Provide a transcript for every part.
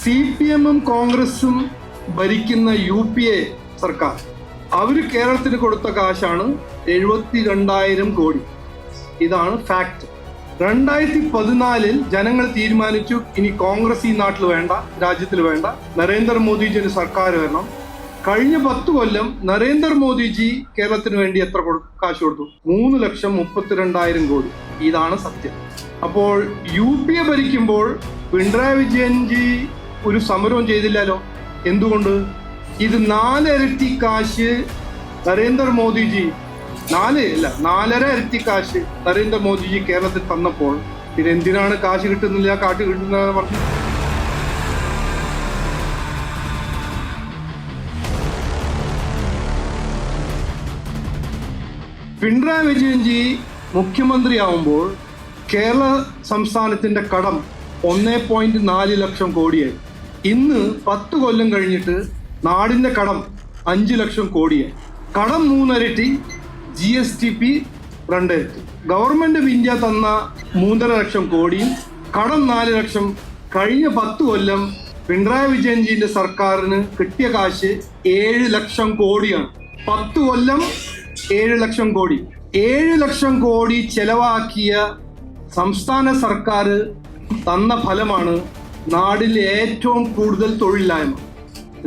C P എമ്മും കോൺഗ്രസും ഭരിക്കുന്ന യു പി എ സർക്കാർ. അവർ കേരളത്തിന് കൊടുത്ത കാശാണ് എഴുപത്തി രണ്ടായിരം കോടി. ഇതാണ് ഫാക്ട് രണ്ടായിരത്തി പതിനാലിൽ ജനങ്ങൾ തീരുമാനിച്ചു ഇനി കോൺഗ്രസ് ഈ നാട്ടിൽ വേണ്ട രാജ്യത്തിൽ വേണ്ട. നരേന്ദ്രമോദിജിന് സർക്കാർ വരണം. കഴിഞ്ഞ പത്ത് കൊല്ലം നരേന്ദ്രമോദിജി കേരളത്തിന് വേണ്ടി എത്ര കാശ് കൊടുത്തു? മൂന്ന് ലക്ഷം മുപ്പത്തിരണ്ടായിരം കോടി. ഇതാണ് സത്യം. അപ്പോൾ യു പി എ ഭരിക്കുമ്പോൾ പിണറായി വിജയൻജി ഒരു സമരവും ചെയ്തില്ലല്ലോ. എന്തുകൊണ്ട്? ഇത് നാലരട്ടി കാശ് നരേന്ദ്രമോദിജി നാല് അല്ല നാലര ഇരട്ടി കാശ് നരേന്ദ്രമോദിജി കേരളത്തിൽ തന്നപ്പോൾ. പിന്നെ എന്തിനാണ് കാശ് കിട്ടുന്നില്ല കാട്ട് കിട്ടുന്ന പറഞ്ഞു? പിണറായി വിജയൻജി മുഖ്യമന്ത്രി ആവുമ്പോൾ കേരള സംസ്ഥാനത്തിന്റെ കടം ഒന്നേ പോയിന്റ് നാല് ലക്ഷം കോടിയായി. ഇന്ന് പത്ത് കൊല്ലം കഴിഞ്ഞിട്ട് നാടിന്റെ കടം അഞ്ച് ലക്ഷം കോടിയായി കടം മൂന്നരട്ടി ജി എസ് ടി പി രണ്ടിരട്ടി ഗവൺമെന്റ് ഓഫ് ഇന്ത്യ തന്ന മൂന്നര ലക്ഷം കോടിയും കടം നാല് ലക്ഷം കഴിഞ്ഞ പത്ത് കൊല്ലം പിണറായി വിജയൻജിന്റെ സർക്കാരിന് കിട്ടിയ കാശ് ഏഴ് ലക്ഷം കോടിയാണ്. പത്ത് കൊല്ലം ഏഴ് ലക്ഷം കോടി. ഏഴ് ലക്ഷം കോടി ചെലവാക്കിയ സംസ്ഥാന സർക്കാർ തന്ന ഫലമാണ് നാടിലെ ഏറ്റവും കൂടുതൽ തൊഴിലില്ലായ്മ.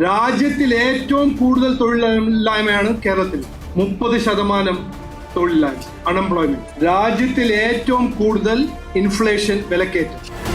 രാജ്യത്തിൽ ഏറ്റവും കൂടുതൽ തൊഴിലില്ലായ്മയാണ് കേരളത്തിൽ. മുപ്പത് ശതമാനം തൊഴിലില്ലായ്മ അൺഎംപ്ലോയ്മെന്റ് രാജ്യത്തിൽ ഏറ്റവും കൂടുതൽ ഇൻഫ്ലേഷൻ വിലക്കയറ്റം.